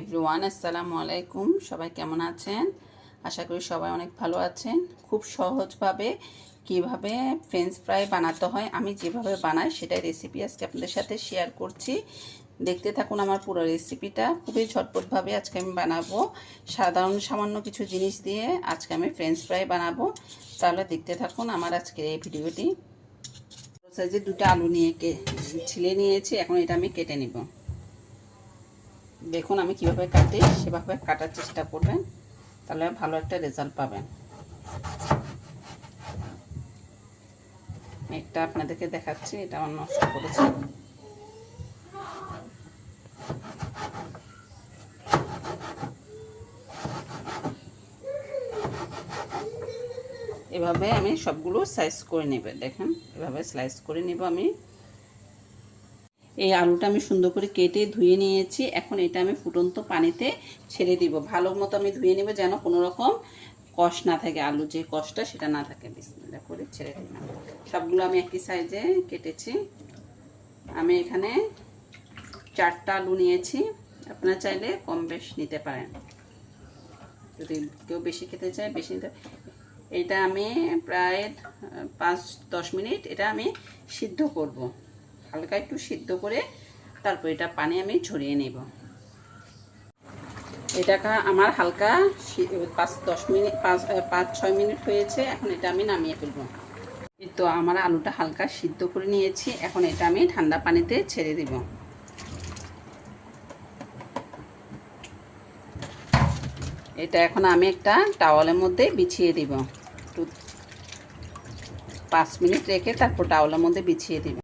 Everyone, আসসালামু আলাইকুম। সবাই কেমন আছেন? আশা করি সবাই অনেক ভালো আছেন। খুব সহজভাবে কীভাবে ফ্রেঞ্চ ফ্রাই বানাতে হয়, আমি যেভাবে বানাই সেটাই রেসিপি আজকে আপনাদের সাথে শেয়ার করছি। দেখতে থাকুন আমার পুরো রেসিপিটা খুবই ঝটপটভাবে আজকে আমি বানাবো। সাধারণ সামান্য কিছু জিনিস দিয়ে আজকে আমি ফ্রেঞ্চ ফ্রাই বানাবো। তাহলে দেখতে থাকুন আমার আজকের এই ভিডিওটি সাইজে দুটো আলু নিয়ে কে ছিলে নিয়েছি, এখন এটা আমি কেটে নিব। দেখুন আমি কীভাবে কাটি, সেভাবে কাটার চেষ্টা করবেন, তাহলে ভালো একটা রেজাল্ট পাবেন। একটা আপনাদেরকে দেখাচ্ছি, এটা আমার নষ্ট করেছি। এভাবে আমি সবগুলো সাইজ করে নেবে, দেখেন, এভাবে স্লাইস করে নেব আমি। এই আলুটা আমি সুন্দর করে কেটে ধুয়ে নিয়েছি। এখন এটা আমি ফুটন্ত পানিতে ছেড়ে দিব। ভালো মতো আমি ধুয়ে নেব যেন কোনো রকম কষ না থাকে আলু যে কষটা সেটা না থাকে। বিসমিল্লা করে ছেড়ে দিলাম। সবগুলো আমি একই সাইজে কেটেছি। আমি এখানে চারটা আলু নিয়েছি। আপনারা চাইলে কম বেশ নিতে পারেন। যদি কেউ বেশি খেতে চায়, বেশি নিতে এটা আমি প্রায় পাঁচ দশ মিনিট এটা আমি সিদ্ধ করব। হালকা একটু সিদ্ধ করে তারপর এটা পানি আমি ছড়িয়ে নেব। এটা আমার হালকা পাঁচ, দশ মিনিট, পাঁচ পাঁচ, ছয় মিনিট হয়েছে, এখন এটা আমি নামিয়ে ফেলব। তো আমার আলুটা হালকা সিদ্ধ করে নিয়েছি, এখন এটা আমি ঠান্ডা পানিতে ছেড়ে দিব। এটা এখন আমি একটা টাওয়ালের মধ্যে বিছিয়ে দিব। পাঁচ মিনিট রেখে তারপর টাওয়ালের মধ্যে বিছিয়ে দিব।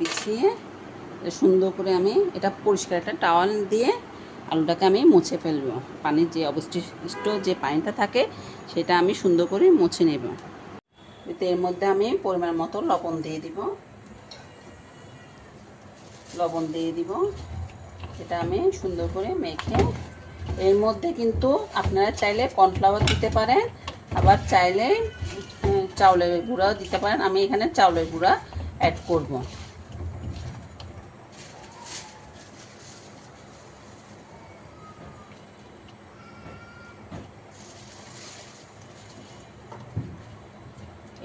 বিছিয়ে সুন্দর করে আমি এটা পরিষ্কার একটা টাওয়াল দিয়ে আলুটাকে আমি মুছে ফেলব। পানির যে অবশিষ্ট যে পানিটা থাকে, সেটা আমি সুন্দর করে মুছে নেব। এর মধ্যে আমি পরিমাণ মতো লবণ দিয়ে দিব। লবণ দিয়ে দিব। এটা আমি সুন্দর করে মেখে, এর মধ্যে কিন্তু আপনারা চাইলে কর্নফ্লাওয়ার দিতে পারেন, আবার চাইলে চাউলের গুঁড়াও দিতে পারেন। আমি এখানে চাউলের গুঁড়া অ্যাড করব।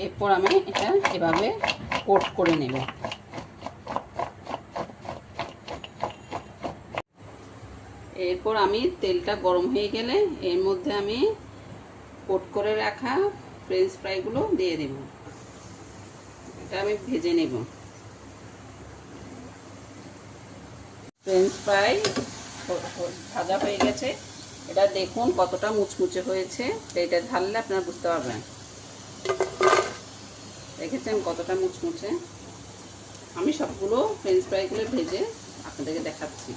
এরপর আমি এটা এভাবে কোট করে নেব। এরপর আমি তেলটা গরম হয়ে গেলে এর মধ্যে আমি কোট করে রাখা ফ্রেঞ্চ ফ্রাইগুলো দিয়ে দেব। এটা আমি ভেজে নেব। ফ্রেঞ্চ ফ্রাই ভাজা হয়ে গেছে। এটা দেখুন কতটা মুচমুচে হয়েছে। এটা ঢাললে আপনারা বুঝতে পারবেন। দেখেছেন কতটা মুচমুচে? আমি সবগুলো ফ্রেঞ্চ ফ্রাইগুলো ভেজে আপনাদেরকে দেখাচ্ছি।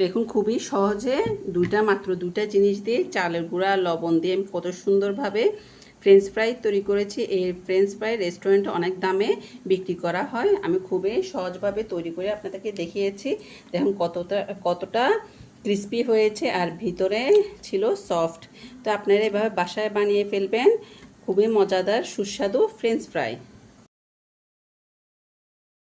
দেখুন, খুবই সহজে দুইটা মাত্র দুইটা জিনিস দিয়ে চালের গুঁড়া, লবণ দিয়ে আমি কত সুন্দরভাবে ফ্রেঞ্চ ফ্রাই তৈরি করেছি। এই ফ্রেঞ্চ ফ্রাই রেস্টুরেন্ট অনেক দামে বিক্রি করা হয়। আমি খুবই সহজভাবে তৈরি করে আপনাদেরকে দেখিয়েছি। দেখুন, কতটা কতটা ক্রিস্পি হয়েছে আর ভিতরে ছিল সফট তো আপনারা এভাবে বাসায় বানিয়ে ফেলবেন। খুবই মজাদার সুস্বাদু ফ্রেঞ্চ ফ্রাই